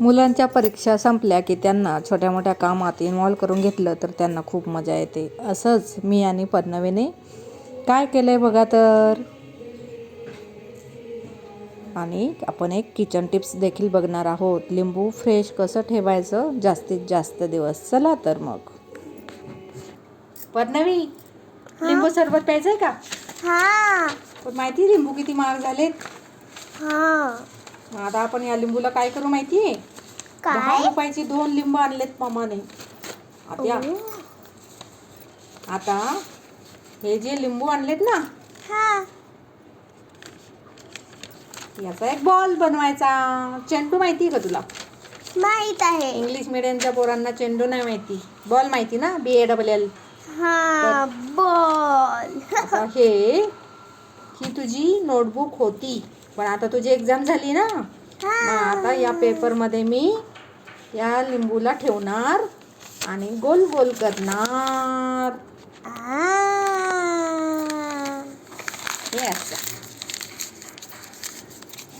मुलांच्या परीक्षा संपल्या की त्यांना छोट्या मोठ्या कामात इन्व्हॉल्व करून घेतलं तर त्यांना खूप मजा येते. असंच मी आणि पद्नवीने काय केलं आहे बघा तर? आणि आपण एक किचन टिप्स देखील बघणार आहोत. लिंबू फ्रेश कसं ठेवायचं? जास्तीत जास्त दिवस. चला तर मग. पद्नवी लिंबू सरबत प्यायचं आहे का? हा. पण माहिती आहे लिंबू किती महाग झालेत? आता आपण या लिंबूला काय करू माहिती आहे दहा काय रुपयाची दोन लिंब आणलेत मामाने. आता ओ, आता हे जे लिंबू आणलेत ना हा. याचा एक बॉल बनवायचा. चेंडू माहिती आहे का तुला? माहीत आहे. इंग्लिश मिडियमच्या पोरांना चेंडू नाही माहिती. बॉल माहिती ना? बी ए डबल एल हा बॉल आता हे ही तुझी नोटबुक होती. पण आता तुझी एक्झाम झाली ना? मग आता या पेपरमध्ये मी या लिंबूला ठेवणार आणि गोल गोल करणार. हे असं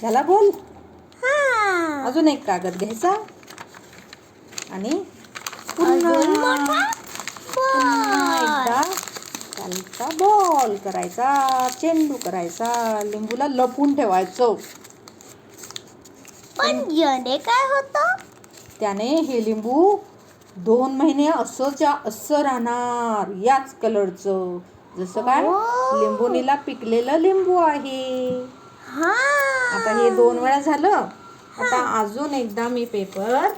ह्याला गोल? अजून एक कागद घ्यायचा आणि पुन्हा बॉल करायचा चेंडू करायचा लिंबूला लपून ठेवायचं. पण याने काय होतं? त्याने हे लिंबू दोन महिने असंच्या असं राहणार याच कलरचं. जसं काय. लिंबुनीला पिकलेलं लिंबू आहे. हा. आता हे दोन वेळा झालं. आता अजून एकदा मी पेपर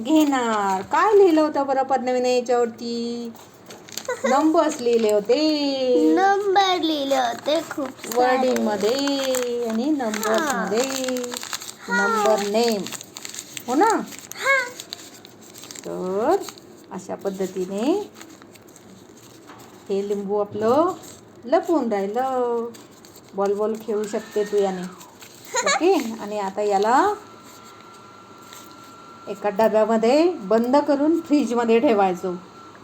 घेणार. काय लिहिलं होतं बरं पद्मविने याच्यावरती नंबर्स लिहिले होते. नंबर लिहिले होते खूप. वर्डिंगमध्ये आणि नंबर्समध्ये नंबर नेम. हो ना? तर अशा पद्धतीने हे लिंबू आपलं लपून राहिलं. बॉल बॉल खेळू शकते तू याने. ओके? आणि आता याला एका डब्यामध्ये बंद करून फ्रीजमध्ये ठेवायचो.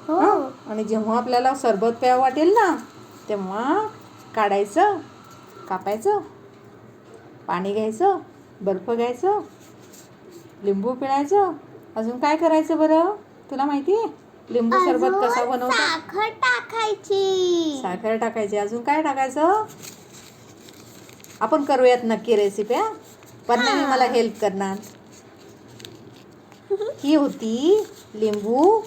हं? आणि जेव्हा आपल्याला सरबत प्यावं वाटेल ना तेव्हा काढायचं कापायचं पाणी घ्यायचं बर्फ घ्यायचं लिंबू पिळायचं. अजून काय करायचं बरं? तुला माहिती आहे? लिंबू सरबत कसा अजून बनवतात? साखर टाकायची. साखर टाकायची. अजून काय टाकायचं? आपण करूयात नक्की रेसिपी हा? पण मी मला हेल्प करणार. ही होती लिंबू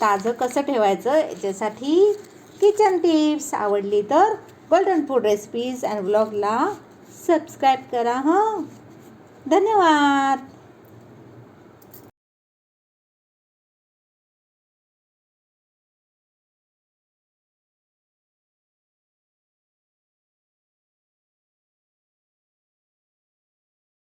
ताजं कसं ठेवायचं याच्यासाठी किचन टिप्स आवडली तर गोल्डन फूड रेसिपीज अँड ब्लॉगला सबस्क्राईब करा हां? धन्यवाद!